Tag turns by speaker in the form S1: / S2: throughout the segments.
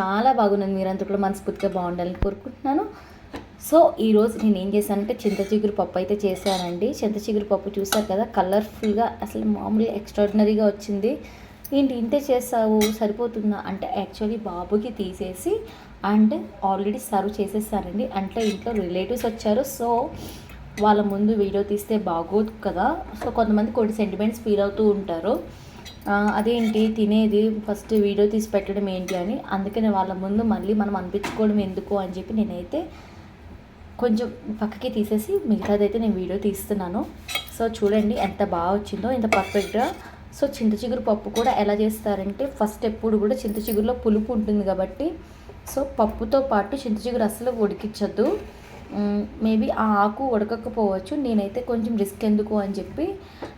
S1: చాలా బాగున్నాను మీరంతా కూడా మనస్ఫూర్తిగా బాగుండాలని కోరుకుంటున్నాను. సో ఈరోజు నేను ఏం చేశానంటే చింత చిగురు పప్పు అయితే చేశానండి. చింత చిగురు పప్పు చూసారు కదా కలర్ఫుల్గా అసలు మామూలుగా ఎక్స్ట్రాడినరీగా వచ్చింది. ఏంటి ఇంతే చేస్తావు సరిపోతుందా? అంటే యాక్చువల్లీ బాబుకి తీసేసి అండ్ ఆల్రెడీ సర్వ్ చేసేసానండి. అంటే ఇంట్లో రిలేటివ్స్ వచ్చారు. సో వాళ్ళ ముందు వీడియో తీస్తే బాగోదు కదా. సో కొంతమంది కొన్ని సెంటిమెంట్స్ ఫీల్ అవుతూ ఉంటారు. అదేంటి? తినేది ఫస్ట్ వీడియో తీసి పెట్టడం ఏంటి అని. అందుకని వాళ్ళ ముందు మళ్ళీ మనం అనిపించుకోవడం ఎందుకు అని చెప్పి నేనైతే కొంచెం పక్కకి తీసేసి మిగతాదైతే నేను వీడియో తీస్తున్నాను. సో చూడండి ఎంత బాగా వచ్చిందో ఇంత పర్ఫెక్ట్గా. సో చింత చిగురు పప్పు కూడా ఎలా చేస్తారంటే ఫస్ట్ ఎప్పుడు కూడా చింత చిగురులో పులుపు ఉంటుంది కాబట్టి సో పప్పుతో పాటు చింత చిగురు అసలు ఉడికించద్దు మేబీ ఆ ఆకు ఉడకకపోవచ్చు. నేనైతే కొంచెం రిస్క్ ఎందుకు అని చెప్పి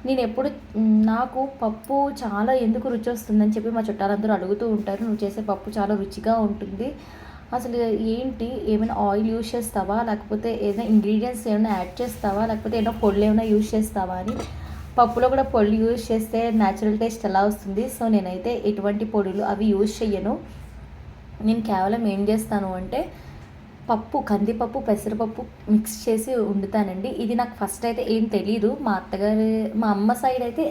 S1: నేను ఎప్పుడు నాకు పప్పు చాలా ఎందుకు రుచి వస్తుందని చెప్పి మా చుట్టాలందరూ అడుగుతూ ఉంటారు. నువ్వు చేసే పప్పు చాలా రుచిగా ఉంటుంది. అసలు ఏంటి? ఏమైనా ఆయిల్ యూజ్ చేస్తావా? లేకపోతే ఏదైనా ఇంగ్రీడియంట్స్ ఏమైనా యాడ్ చేస్తావా? లేకపోతే ఏమైనా పొళ్ళు ఏమైనా యూజ్ చేస్తావా అని. పప్పులో కూడా పొడులు యూజ్ చేస్తే న్యాచురల్ టేస్ట్ ఎలా వస్తుంది? సో నేనైతే ఎటువంటి పొడులు అవి యూజ్ చెయ్యను. నేను కేవలం ఏం చేస్తాను అంటే పప్పు కందిపప్పు పెసరపప్పు మిక్స్ చేసి వండుతానండి. ఇది నాకు ఫస్ట్ అయితే ఏం తెలీదు. మా అత్తగారి మా అమ్మ సైడ్ అయితే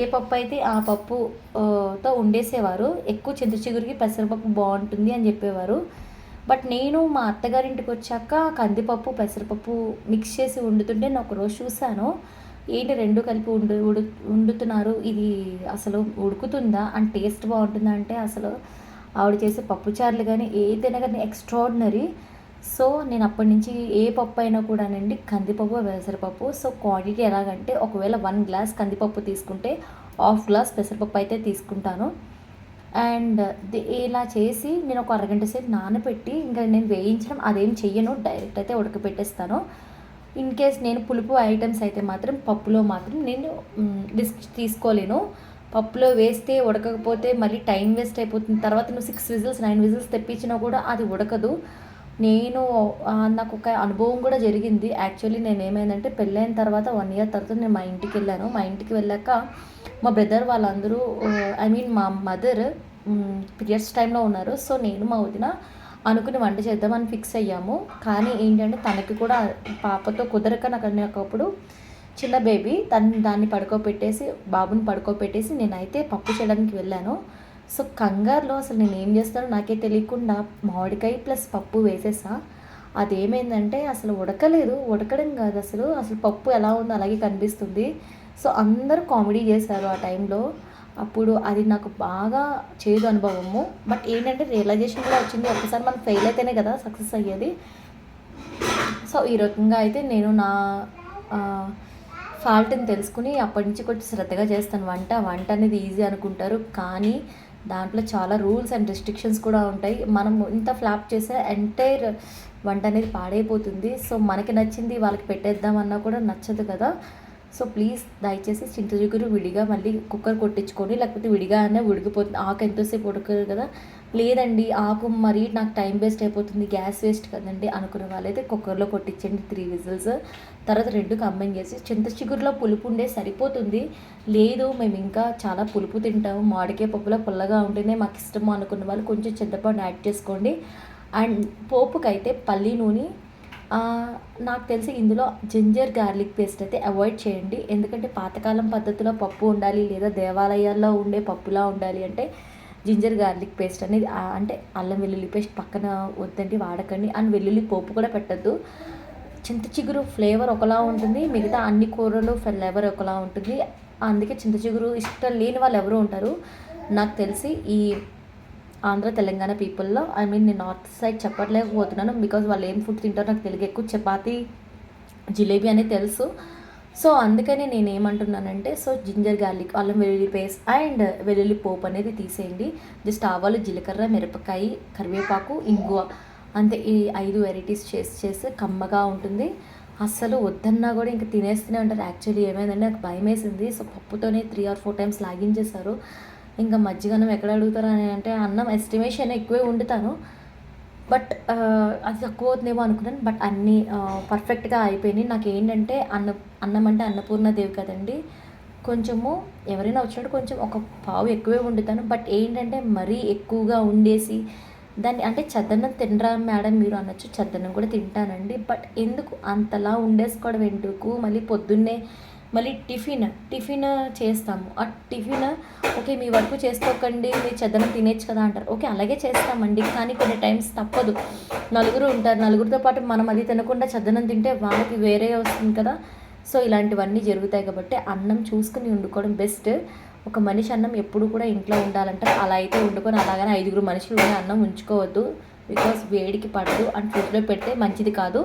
S1: ఏ పప్పు అయితే ఆ పప్పుతో వండేసేవారు. ఎక్కువ చింత చిగురికి పెసరపప్పు బాగుంటుంది అని చెప్పేవారు. బట్ నేను మా అత్తగారింటికి వచ్చాక కందిపప్పు పెసరపప్పు మిక్స్ చేసి వండుతుంటే నేను ఒకరోజు చూశాను. ఏంటి రెండు కలిపి ఉండు ఉడు వండుతున్నారు? ఇది అసలు ఉడుకుతుందా? అండ్ టేస్ట్ బాగుంటుందా అంటే అసలు ఆవిడ చేసే పప్పుచారులు కానీ ఏదైనా కానీ ఎక్స్ట్రాడినరీ సో నేను అప్పటి నుంచి ఏ పప్పు అయినా కూడానండి కందిపప్పు పెసరపప్పు సో క్వాంటిటీ ఎలాగంటే ఒకవేళ వన్ గ్లాస్ కందిపప్పు తీసుకుంటే హాఫ్ గ్లాస్ పెసరపప్పు అయితే తీసుకుంటాను. అండ్ ఇలా చేసి నేను ఒక అరగంట సేపు నానబెట్టి ఇంకా నేను వేయించడం అదేం చెయ్యను డైరెక్ట్ అయితే ఉడకపెట్టేస్తాను ఇన్ కేస్ నేను పులుపు ఐటమ్స్ అయితే మాత్రం పప్పులో మాత్రం నేను రిస్క్ తీసుకోలేను. పప్పులో వేస్తే ఉడకకపోతే మళ్ళీ టైం వేస్ట్ అయిపోతుంది. తర్వాత నువ్వు సిక్స్ విజిల్స్ నైన్ విజిల్స్ తెప్పించినా కూడా అది ఉడకదు. నేను నాకు ఒక అనుభవం కూడా జరిగింది. యాక్చువల్లీ నేను ఏమైందంటే పెళ్ళైన తర్వాత వన్ ఇయర్ తర్వాత నేను మా ఇంటికి వెళ్ళాను. మా ఇంటికి వెళ్ళాక మా బ్రదర్ వాళ్ళందరూ ఐ మీన్ మా మదర్ పీరియడ్స్ టైంలో ఉన్నారు. సో నేను మా వదిన అనుకుని వంట చేద్దామని ఫిక్స్ అయ్యాము. కానీ ఏంటంటే తనకి కూడా పాపతో కుదరక నాకు నాకు అప్పుడు చిన్న బేబీ తను దాన్ని పడుకోబెట్టేసి బాబుని పడుకోబెట్టేసి నేనైతే పప్పు చేయడానికి వెళ్ళాను. సో కంగారులో అసలు నేను ఏం చేస్తానో నాకే తెలియకుండా మామిడికాయ ప్లస్ పప్పు వేసేసా. అదేమైందంటే అసలు ఉడకలేదు. ఉడకడం కాదు అసలు. అసలు పప్పు ఎలా ఉందో అలాగే కనిపిస్తుంది. సో అందరూ కామెడీ చేశారు ఆ టైంలో. అప్పుడు అది నాకు బాగా చేదు అనుభవము. బట్ ఏంటంటే రియలైజేషన్ కూడా వచ్చింది. ఒకసారి మనం ఫెయిల్ అయితేనే కదా సక్సెస్ అయ్యేది. సో ఈ రకంగా అయితే నేను నా ఫాల్ట్ని తెలుసుకుని అప్పటి నుంచి కొంచెం శ్రద్ధగా చేస్తాను. వంట వంట అనేది ఈజీ అనుకుంటారు. కానీ దాంట్లో చాలా రూల్స్ అండ్ రెస్ట్రిక్షన్స్ కూడా ఉంటాయి. మనం ఇంత ఫ్లాప్ చేసే ఎంటైర్ వంట అనేది పాడైపోతుంది. సో మనకి నచ్చింది వాళ్ళకి పెట్టేద్దామన్నా కూడా నచ్చదు కదా. సో ప్లీజ్ దయచేసి చింత చిగురు విడిగా మళ్ళీ కుక్కర్ కొట్టించుకొని లేకపోతే విడిగా అయినా ఉడికిపోతుంది. ఆకు ఎంతోసేపు ఉడకదు కదా. లేదండి ఆకు మరి నాకు టైం వేస్ట్ అయిపోతుంది గ్యాస్ వేస్ట్ కదండి అనుకునే వాళ్ళైతే కుక్కర్లో కొట్టించండి త్రీ విజిల్స్. తర్వాత రెండు కంబైన్ చేసి చింత చిగురులో పులుపు ఉండే సరిపోతుంది. లేదు మేము ఇంకా చాలా పులుపు తింటాము. మామిడికాయ పప్పులో పుల్లగా ఉంటేనే మాకు ఇష్టము అనుకున్న వాళ్ళు కొంచెం చింతపండు యాడ్ చేసుకోండి. అండ్ పోపుకైతే పల్లి నూనె. నాకు తెలిసి ఇందులో జింజర్ గార్లిక్ పేస్ట్ అయితే అవాయిడ్ చేయండి. ఎందుకంటే పాతకాలం పద్ధతిలో పప్పు ఉండాలి లేదా దేవాలయాల్లో ఉండే పప్పులా ఉండాలి అంటే జింజర్ గార్లిక్ పేస్ట్ అనేది అంటే అల్లం వెల్లుల్లి పేస్ట్ పక్కన వద్దండి వాడకండి. అండ్ వెల్లుల్లి పోపు కూడా పెట్టద్దు. చింత చిగురు ఫ్లేవర్ ఒకలా ఉంటుంది. మిగతా అన్ని కూరలు ఫ్లేవర్ ఒకలా ఉంటుంది. అందుకే చింత చిగురు ఇష్టం లేని వాళ్ళు ఎవరు ఉంటారు. నాకు తెలిసి ఈ ఆంధ్ర తెలంగాణ పీపుల్లో ఐ మీన్ నేను నార్త్ సైడ్ చెప్పట్లేకపోతున్నాను బికాజ్ వాళ్ళు ఏం ఫుడ్ తింటారో నాకు తెలియదు. ఎక్కువ చపాతీ జిలేబీ అనేది తెలుసు. సో అందుకనే నేను ఏమంటున్నానంటే సో జింజర్ గార్లిక్ అల్లం వెల్లుల్లి పేస్ట్ అండ్ వెల్లుల్లి పోపు అనేది తీసేయండి. జస్ట్ ఆవాలు జీలకర్ర మిరపకాయ కరివేపాకు ఇంగువ అంతే ఈ ఐదు వెరైటీస్ చేసి చేసి కమ్మగా ఉంటుంది. అస్సలు వద్దన్నా కూడా ఇంకా తినేస్తూనే ఉంటారు. యాక్చువల్లీ ఏమైందంటే నాకు భయం వేసింది సో పప్పుతోనే త్రీ ఆర్ ఫోర్ టైమ్స్ లాగించేశారు. ఇంకా మజ్జిగన్నం ఎక్కడ అడుగుతారు అని అంటే అన్నం ఎస్టిమేషన్ ఎక్కువే వండుతాను బట్ అది తక్కువ అవుతుందేమో అనుకున్నాను. బట్ అన్నీ పర్ఫెక్ట్గా అయిపోయినాయి. నాకు ఏంటంటే అన్న అన్నం అంటే అన్నపూర్ణ దేవి కదండి. కొంచెము ఎవరైనా వచ్చినట్టు కొంచెం ఒక పావు ఎక్కువే వండుతాను. బట్ ఏంటంటే మరీ ఎక్కువగా ఉండేసి దాన్ని అంటే చద్దన్నం తినరా మేడం మీరు అనొచ్చు. చద్దన్నం కూడా తింటానండి. బట్ ఎందుకు అంతలా ఉండేసుకోవడం ఎందుకు? మళ్ళీ పొద్దున్నే మళ్ళీ టిఫిన్ టిఫిన్ చేస్తాము. ఆ టిఫిన్ ఓకే మీ వరకు చేసుకోకండి మీరు చద్దనం తినేచ్చు కదా అంటారు. ఓకే అలాగే చేస్తామండి కానీ కొన్ని టైమ్స్ తప్పదు. నలుగురు ఉంటారు నలుగురితో పాటు మనం అది తినకుండా చదనం తింటే వాళ్ళకి వేరే వస్తుంది కదా. సో ఇలాంటివన్నీ జరుగుతాయి కాబట్టి అన్నం చూసుకుని వండుకోవడం బెస్ట్. ఒక మనిషి అన్నం ఎప్పుడు కూడా ఇంట్లో ఉండాలంటే అలా అయితే వండుకొని అలాగనే ఐదుగురు మనుషులు ఉండే అన్నం ఉంచుకోవద్దు. బికాస్ వేడికి పడదు. అండ్ ఫ్రిడ్జ్లో పెడితే మంచిది కాదు.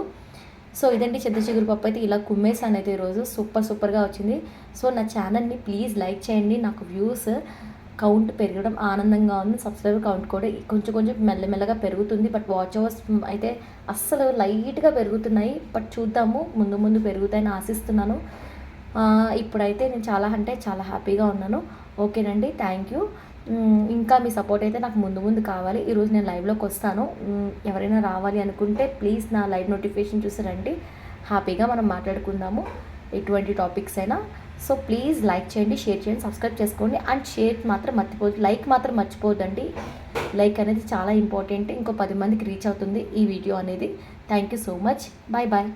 S1: సో ఇదండి చింతచిగురు పప్పు అయితే ఇలా కుమ్మేసాను అయితే ఈరోజు సూపర్ సూపర్గా వచ్చింది. సో నా ఛానల్ని ప్లీజ్ లైక్ చేయండి. నాకు వ్యూస్ కౌంట్ పెరగడం ఆనందంగా ఉంది. సబ్స్క్రైబర్ కౌంట్ కూడా కొంచెం కొంచెం మెల్లమెల్లగా పెరుగుతుంది. బట్ వాచ్ అవర్స్ అయితే అస్సలు లైట్గా పెరుగుతున్నాయి. బట్ చూద్దాము. ముందు ముందు పెరుగుతాయని ఆశిస్తున్నాను. ఇప్పుడైతే నేను చాలా అంటే చాలా హ్యాపీగా ఉన్నాను. ఓకేనండి. Thank you. ఇంకా మీ సపోర్ట్ అయితే నాకు ముందు ముందు కావాలి. ఈరోజు నేను లైవ్లోకి వస్తాను. ఎవరైనా రావాలి అనుకుంటే ప్లీజ్ నా లైవ్ నోటిఫికేషన్ చూసి రండి. హ్యాపీగా మనం మాట్లాడుకుందాము. ఎటువంటి టాపిక్స్ అయినా. సో ప్లీజ్ లైక్ చేయండి షేర్ చేయండి సబ్స్క్రైబ్ చేసుకోండి. అండ్ షేర్ మాత్రం మర్చిపోవద్దు. లైక్ మాత్రం మర్చిపోదండి లైక్ అనేది చాలా ఇంపార్టెంట్ ఇంకో పది మందికి రీచ్ అవుతుంది ఈ వీడియో అనేది. Thank you so much bye bye